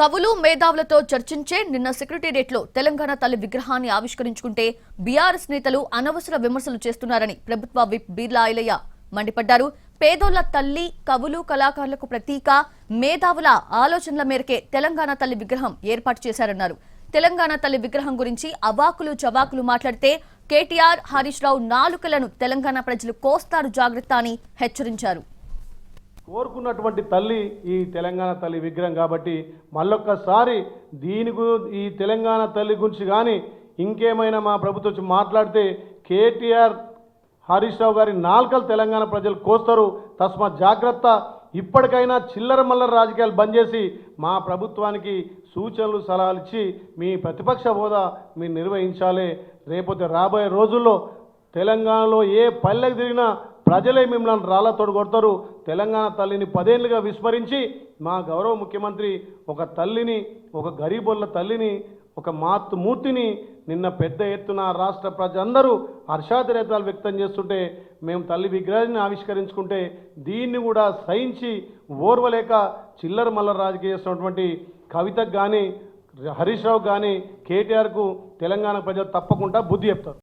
కవులు మేధావులతో చర్చించే నిన్న సెక్రటేరియట్లో తెలంగాణ తల్లి విగ్రహాన్ని ఆవిష్కరించుకుంటే బీఆర్ఎస్ నేతలు అనవసర విమర్శలు చేస్తున్నారని ప్రభుత్వ విప్ బీర్లా ఐలయ్య మండిపడ్డారు. పేదోళ్ళ తల్లి కవులు కళాకారులకు ప్రతీక మేధావుల ఆలోచనల మేరకే తెలంగాణ తల్లి విగ్రహం ఏర్పాటు చేశారన్నారు. తెలంగాణ తల్లి విగ్రహం గురించి అవాకులు చవాకులు మాట్లాడితే కేటీఆర్ హరీష్ రావు నాలుకలను తెలంగాణ ప్రజలు కోస్తారు జాగ్రత్త అని హెచ్చరించారు. కోరుకున్నటువంటి తల్లి ఈ తెలంగాణ తల్లి విగ్రహం కాబట్టి మళ్ళొక్కసారి దీని ఈ తెలంగాణ తల్లి గురించి కానీ ఇంకేమైనా మా ప్రభుత్వం మాట్లాడితే కేటీఆర్ హరీష్ రావు గారి నాలుకలు తెలంగాణ ప్రజలు కోస్తారు. తస్మా జాగ్రత్త. ఇప్పటికైనా చిల్లర మల్లర రాజకీయాలు బంద్ చేసి మా ప్రభుత్వానికి సూచనలు సలహాలు ఇచ్చి మీ ప్రతిపక్ష హోదా మీరు నిర్వహించాలి. రేపోతే రాబోయే రోజుల్లో తెలంగాణలో ఏ పల్లెకి తిరిగినా ప్రజలే మిమ్మల్ని రాళ్ళ కొడతారు. తెలంగాణ తల్లిని పదేళ్ళుగా విస్మరించి మా గౌరవ ముఖ్యమంత్రి ఒక తల్లిని ఒక గరీబుల్ల తల్లిని ఒక మాతృమూర్తిని నిన్న పెద్ద ఎత్తున రాష్ట్ర ప్రజలందరూ హర్షాతిరేతాలు వ్యక్తం చేస్తుంటే మేము తల్లి విగ్రహాన్ని ఆవిష్కరించుకుంటే దీన్ని కూడా సహించి ఓర్వలేక చిల్లర మల్ల రాజకీయ చేస్తున్నటువంటి కవితకు కానీ హరీష్ రావు కానీ కేటీఆర్కు తెలంగాణ ప్రజలు తప్పకుండా బుద్ధి చెప్తారు.